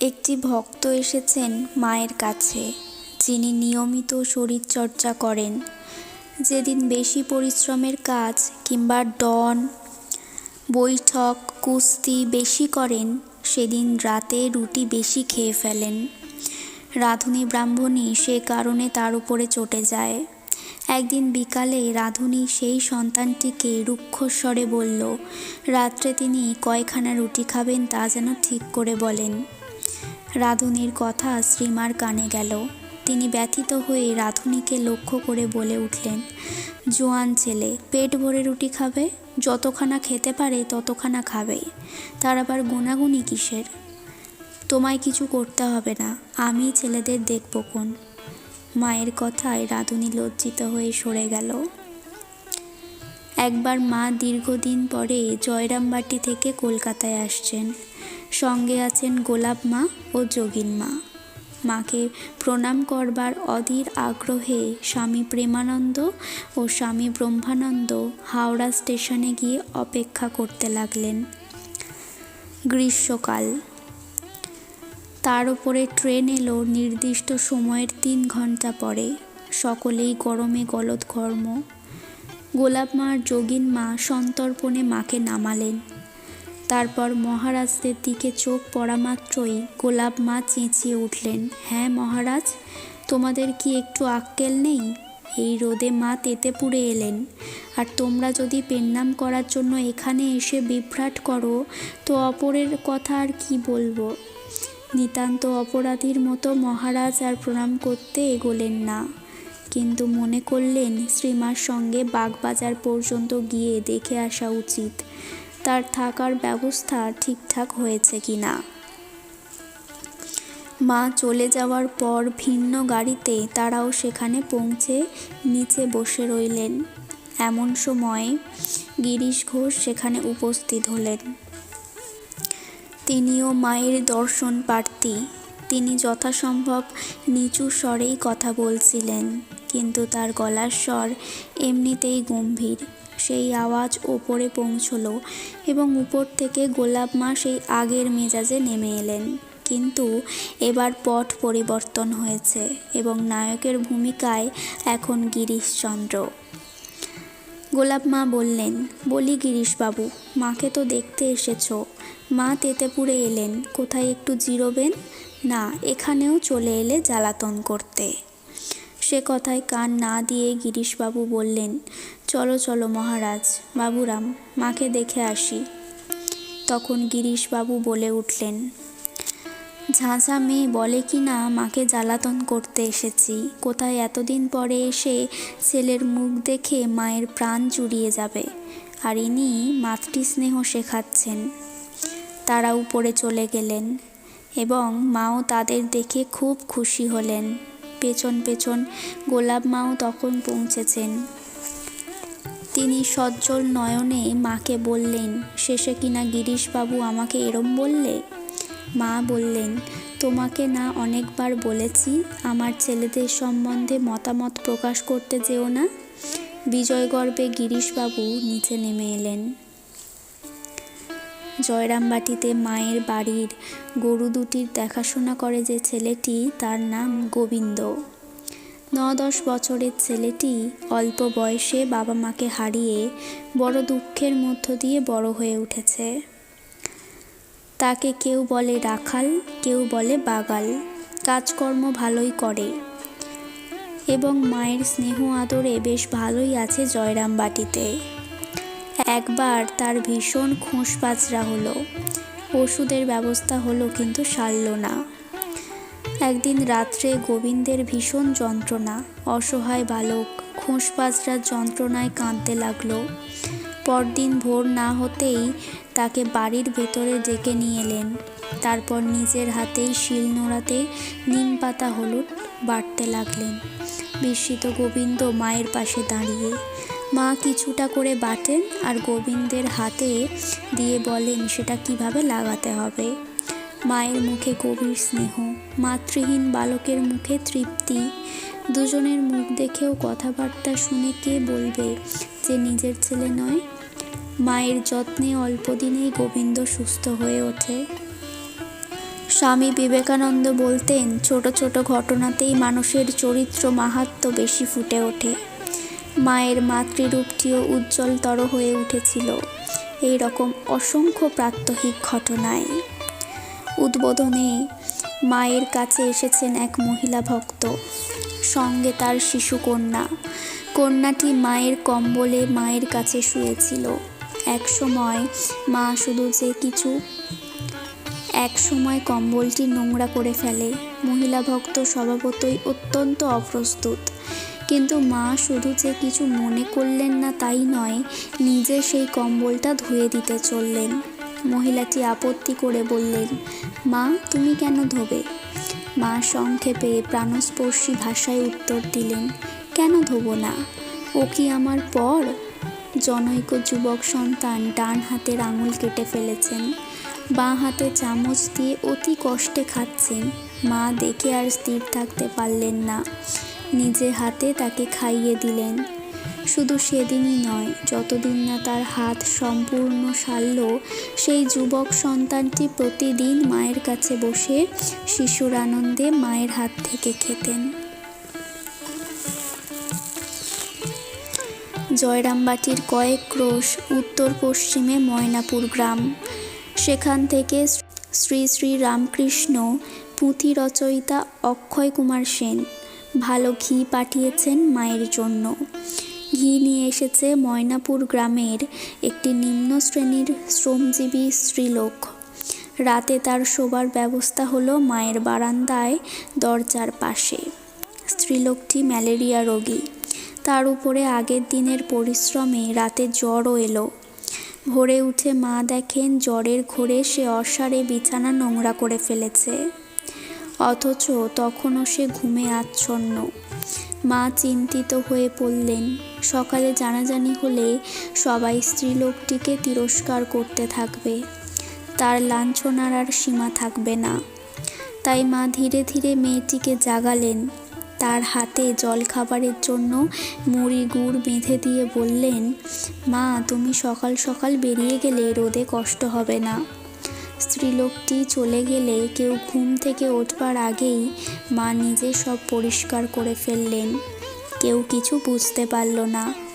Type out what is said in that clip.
একটি ভক্ত এসেছেন মায়ের কাছে, যিনি নিয়মিত শরীরচর্চা করেন। যেদিন বেশি পরিশ্রমের কাজ কিংবা ডন, বৈঠক, কুস্তি বেশি করেন, সেদিন রাতে রুটি বেশি খেয়ে ফেলেন। রাঁধুনি ব্রাহ্মণী সে কারণে তার উপরে চটে যায়। একদিন বিকালে রাঁধুনি সেই সন্তানটিকে রুক্ষস্বরে বলল, রাত্রে তিনি কয়খানা রুটি খাবেন তা যেন ঠিক করে বলেন। রাঁধুনির কথা শ্রীমার কানে গেল। তিনি ব্যথিত হয়ে রাঁধুনিকে লক্ষ্য করে বলে উঠলেন, জোয়ান ছেলে, পেট ভরে রুটি খাবে? যতখানা খেতে পারে ততখানা খাবে। তার আবার গুণাগুণি কিসের? তোমায় কিছু করতে হবে না, আমি ছেলেদের দেখব কোন? মায়ের কথায় রাঁধুনি লজ্জিত হয়ে সরে গেল। একবার মা দীর্ঘদিন পরে জয়রামবাটি থেকে কলকাতায় আসছেন। সঙ্গে আছেন গোলাপ মা ও যোগিন মা। মাকে প্রণাম করবার অধীর আগ্রহে স্বামী প্রেমানন্দ ও স্বামী ব্রহ্মানন্দ হাওড়া স্টেশনে গিয়ে অপেক্ষা করতে লাগলেন। গ্রীষ্মকাল। তার উপরে ট্রেন এলো নির্দিষ্ট সময়ের তিন ঘণ্টা পরে। সকলেই গরমে গলদঘর্ম। গোলাপ মা যোগিন মা সন্তর্পণে মাকে নামালেন। তারপর মহারাজদের দিকে চোখ পড়া মাত্রই গোলাপ মা চেঁচিয়ে উঠলেন হ্যাঁ মহারাজ, তোমাদের কি একটু আক্কেল নেই? এই রোদে মা তেতে পুড়ে এলেন, আর তোমরা যদি পেন্নাম করার জন্য এখানে এসে বিভ্রাট করো, তো অপরের কথা আর কি বলব? নিতান্ত অপরাধীর মতো মহারাজ আর প্রণাম করতে এগোলেন না, কিন্তু মনে করলেন শ্রীমার সঙ্গে বাগবাজার পর্যন্ত গিয়ে দেখে আসা উচিত। তার থাকার ব্যবস্থা ঠিকঠাক হয়েছে কি না? মা চলে যাওয়ার পর ভিন্ন গাড়িতে তারাও সেখানে পৌঁছে নিচে বসে রইলেন। এমন সময় গিরিশ ঘোষ সেখানে উপস্থিত হলেন। তিনিও মায়ের দর্শন প্রার্থী। তিনি যথাসম্ভব নিচু স্বরেই কথা বলছিলেন, কিন্তু তার গলার স্বর এমনিতেই গম্ভীর। সেই আওয়াজ ওপরে পৌঁছলো এবং উপর থেকে গোলাপ মা সেই আগের মেজাজে নেমে এলেন। কিন্তু এবার পট পরিবর্তন হয়েছে এবং নায়কের ভূমিকায় এখন গিরিশচন্দ্র। গোলাপ মা বললেন, বলি গিরিশবাবু, মাকে তো দেখতে এসেছ। মা তেতেপুরে এলেন, কোথায় একটু জিরোবেন? না, এখানেও চলে এলে জ্বালাতন করতে। সে কথায় কান না দিয়ে গিরিশবাবু বললেন চলো চলো মহারাজ, বাবুরাম, মাকে দেখে আসি। তখন গিরিশবাবু বলে উঠলেন, ঝাঁঝা মেয়ে বলে কি না মাকে জ্বালাতন করতে এসেছি। কোথায় এতদিন পরে এসে ছেলের মুখ দেখে মায়ের প্রাণ জুড়িয়ে যাবে। আর ইনি মাতৃস্নেহ শেখাচ্ছেন। তারা উপরে চলে গেলেন এবং মাও তাদের দেখে খুব খুশি হলেন। পেছন পেছন গোলাপ মাও তখন পৌঁছেছেন। তিনি সজ্জল নয়নে মাকে বললেন, শেষে কিনা গিরিশবাবু আমাকে এরম বললে? মা বললেন, তোমাকে না অনেকবার বলেছি, আমার ছেলেদের সম্বন্ধে মতামত প্রকাশ করতে যেও না। বিজয় গর্বে গিরিশবাবু নিচে নেমে এলেন। জয়রামবাটিতে মায়ের বাড়ির গরু দুটির দেখাশোনা করে যে ছেলেটি, তার নাম গোবিন্দ। ন দশ বছরের ছেলেটি অল্প বয়সে বাবা মাকে হারিয়ে বড় দুঃখের মধ্য দিয়ে বড় হয়ে উঠেছে। তাকে কেউ বলে রাখাল, কেউ বলে বাগাল। কাজকর্ম ভালোই করে এবং মায়ের স্নেহ আদরে বেশ ভালোই আছে জয়রাম বাটিতে। একবার তার ভীষণ খোঁস পাচরা হলো। ওষুধের ব্যবস্থা হলো কিন্তু সারল না। একদিন রাত্রে গোবিন্দের ভীষণ যন্ত্রণা, অসহায় বালক খোঁসপাজরার যন্ত্রণায় কাঁদতে লাগল। পরদিন ভোর না হতেই তাকে বাড়ির ভেতরে ডেকে নিয়ে এলেন। তারপর নিজের হাতেই শিল নোড়াতে নিম পাতা, হলুদ বাটতে লাগলেন। বিস্মিত গোবিন্দ মায়ের পাশে দাঁড়িয়ে, মা কিছুটা করে বাটেন আর গোবিন্দের হাতে দিয়ে বলেন সেটা কীভাবে লাগাতে হবে? মায়ের মুখে গভীর স্নেহ, মাতৃহীন বালকের মুখে তৃপ্তি। দুজনের মুখ দেখেও কথাবার্তা শুনে কে বলবে যে নিজের ছেলে নয়? মায়ের যত্নে অল্প দিনেই গোবিন্দ সুস্থ হয়ে ওঠে। স্বামী বিবেকানন্দ বলতেন, ছোট ছোট ঘটনাতেই মানুষের চরিত্র মাহাত্ম্য বেশি ফুটে ওঠে। মায়ের মাতৃরূপটিও উজ্জ্বলতর হয়ে উঠেছিল। এই রকম অসংখ্য প্রাত্যহিক ঘটনায়। উদ্বোধনে মায়ের কাছে এসেছেন এক মহিলা ভক্ত, সঙ্গে তার শিশু কন্যা। কন্যাটি মায়ের কম্বলে মায়ের কাছে শুয়েছিল। এক সময় মা শুধু যে কিছু, এক সময় কম্বলটি নোংরা করে ফেলে। মহিলা ভক্ত স্বভাবতই অত্যন্ত অপ্রস্তুত। কিন্তু মা শুধু যে কিছু মনে করলেন না তাই নয়, নিজে সেই কম্বলটা ধুয়ে দিতে চললেন। মহিলাটি আপত্তি করে বললেন, মা, তুমি কেন ধোবে? মা সংক্ষেপে প্রাণস্পর্শী ভাষায় উত্তর দিলেন, কেন ধোবো না? ও কি আমার পর? জনৈক যুবক সন্তান ডান হাতের আঙুল কেটে ফেলেছেন। বাঁ হাতে চামচ দিয়ে অতি কষ্টে খাচ্ছেন। মা দেখে আর স্থির থাকতে পারলেন না। নিজে হাতে তাকে খাইয়ে দিলেন। শুধু সেদিনই নয়, যতদিন না তার হাত সম্পূর্ণ সারল, সেই যুবক সন্তানটি প্রতিদিন মায়ের কাছে বসে শিশুর আনন্দে মায়ের হাত থেকে খেতেন। জয়রামবাটির কয়েক ক্রোশ উত্তর পশ্চিমে ময়নাপুর গ্রাম। সেখান থেকে শ্রী শ্রী রামকৃষ্ণ পুঁথি রচয়িতা অক্ষয় কুমার সেন ভালো ঘি পাঠিয়েছেন মায়ের জন্য। ঘি নিয়ে এসেছে ময়নাপুর গ্রামের একটি নিম্ন শ্রেণির শ্রমজীবী স্ত্রীলোক। রাতে তার শোবার ব্যবস্থা হলো মায়ের বারান্দায় দরজার পাশে। স্ত্রীলোকটি ম্যালেরিয়া রোগী। তার উপরে আগের দিনের পরিশ্রমে রাতে জ্বরও এলো। ভোরে উঠে মা দেখেন জ্বরের ঘোরে সে অসারে বিছানা নোংরা করে ফেলেছে। অথচ তখনও সে ঘুমে আচ্ছন্ন। মা চিন্তিত হয়ে পড়লেন সকালে জানাজানি হলে সবাই স্ত্রীলোকটিকে তিরস্কার করতে থাকবে। তার লাঞ্ছনার আর সীমা থাকবে না। তাই মা ধীরে ধীরে মেয়েটিকে জাগালেন। তার হাতে জলখাবারের জন্য মুড়ি গুড় বেঁধে দিয়ে বললেন, মা, তুমি সকাল সকাল বেরিয়ে গেলে রোদে কষ্ট হবে না। স্ত্রীলোকটি চলে গেলে কেউ ঘুম থেকে উঠবার আগেই মা নিজে সব পরিষ্কার করে ফেললেন। কেউ কিছু বুঝতে পারল না।